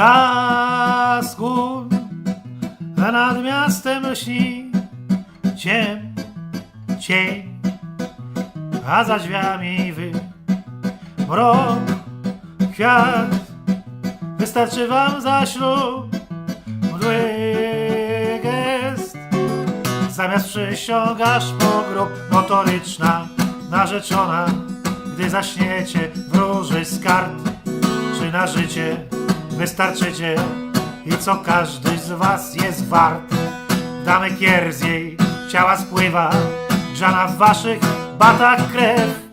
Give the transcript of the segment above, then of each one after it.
blasku, a nad miastem lśni ciem, cień, a za drzwiami wy, mrok, kwiat, wystarczy wam za ślub mdły gest. Zamiast przysiągasz po grób notoryczna, narzeczona, gdy zaśniecie wróży z kart, czy na życie wystarczycie i co każdy z was jest wart. Damy kier z jej ciała spływa, grzana w waszych batach krew.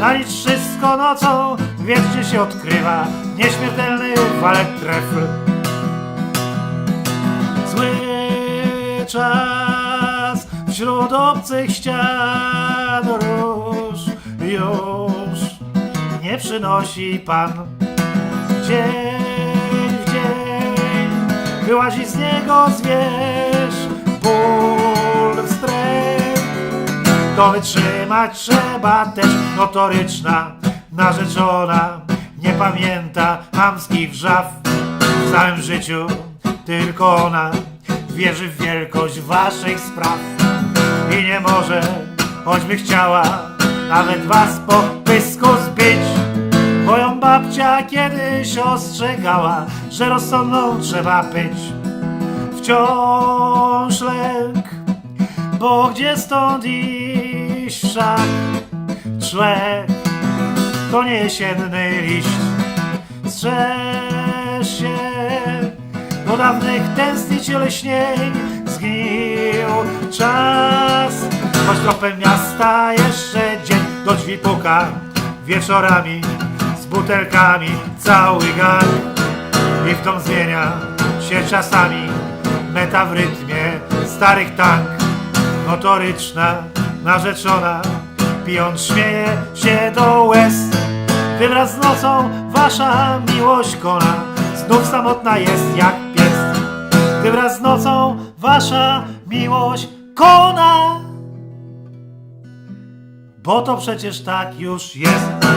Na nic wszystko nocą, wiesz gdzie się odkrywa nieśmiertelny walet trefl. Zły czas wśród obcych ścian róż już nie przynosi Pan. Dzień wyłazi z niego zwierz, ból wstręt. To wytrzymać trzeba też notoryczna, narzeczona, nie pamięta hamskich wrzaw w całym życiu. Tylko ona wierzy w wielkość waszych spraw i nie może, choćby chciała, nawet was po pysku. Kiedyś ostrzegała, że rozsądną trzeba być. Wciąż lęk, bo gdzie stąd iść wszak? Człek to nie jesienny liść. Strzeż się, bo dawnych tęsknić leśnień zgnił czas. Choć tropem miasta jeszcze dzień do drzwi puka wieczorami butelkami cały gang i w tom zmienia się czasami meta w rytmie starych tank. Notoryczna, narzeczona pijąc śmieje się do łez. Gdy wraz z nocą wasza miłość kona. Znów samotna jest jak pies. Gdy wraz z nocą wasza miłość kona. Bo to przecież tak już jest